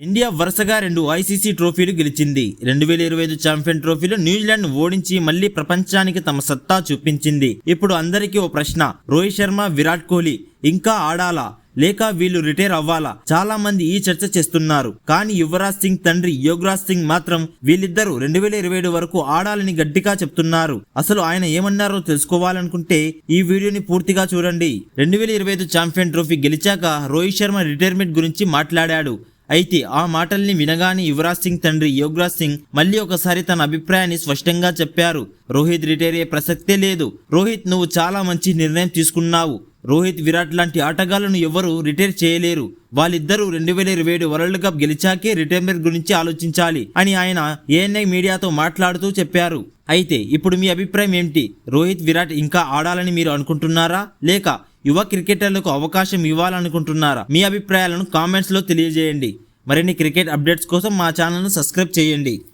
India వరుసగా రెండు ICC ట్రోఫీలు గెలిచింది. రెండు వేల ఇరవై ఐదు ఛాంపియన్ ట్రోఫీలో న్యూజిలాండ్ ఓడించి మళ్ళీ ప్రపంచానికి తమ సత్తా చూపించింది. ఇప్పుడు అందరికీ ఓ ప్రశ్న. రోహిత్ శర్మ విరాట్ కోహ్లీ ఇంకా ఆడాలా? లేక వీళ్ళు రిటైర్ అవ్వాలా? చాలా మంది ఈ చర్చ చేస్తున్నారు. కానీ యువరాజ్ సింగ్ తండ్రి యోగరాజ్ సింగ్ మాత్రం వీళ్ళిద్దరూ రెండు వేల ఇరవై ఏడు వరకు ఆడాలని గట్టిగా చెప్తున్నారు. అసలు ఆయన ఏమన్నారో తెలుసుకోవాలనుకుంటే ఈ వీడియోని పూర్తిగా చూడండి. రెండు వేల ఇరవై ఐదు ఛాంపియన్ ట్రోఫీ గెలిచాక రోహిత్ శర్మ రిటైర్మెంట్ గురించి మాట్లాడాడు. అయితే ఆ మాటల్ని వినగానే యువరాజ్ సింగ్ తండ్రి యోగరాజ్ సింగ్ మళ్ళీ ఒకసారి తన అభిప్రాయాన్ని స్పష్టంగా చెప్పారు. రోహిత్ రిటైర్ అయ్యే ప్రసక్తే లేదు. రోహిత్ నువ్వు చాలా మంచి నిర్ణయం తీసుకున్నావు. రోహిత్ విరాట్ లాంటి ఆటగాళ్ళను ఎవరు రిటైర్ చేయలేరు. వాళ్ళిద్దరూ రెండు వేల ఇరవై ఏడు వరల్డ్ కప్ గెలిచాకే రిటైర్మెంట్ గురించి ఆలోచించాలి అని ఆయన ఏఎన్ఐ మీడియాతో మాట్లాడుతూ చెప్పారు. అయితే ఇప్పుడు మీ అభిప్రాయం ఏంటి రోహిత్ విరాట్ ఇంకా ఆడాలని మీరు అనుకుంటున్నారా? లేక యువ క్రికెటర్లకు అవకాశం ఇవ్వాలనుకుంటున్నారా? మీ అభిప్రాయాలను కామెంట్స్లో తెలియజేయండి. మరిన్ని క్రికెట్ అప్డేట్స్ కోసం మా ఛానల్ను సబ్స్క్రైబ్ చేయండి.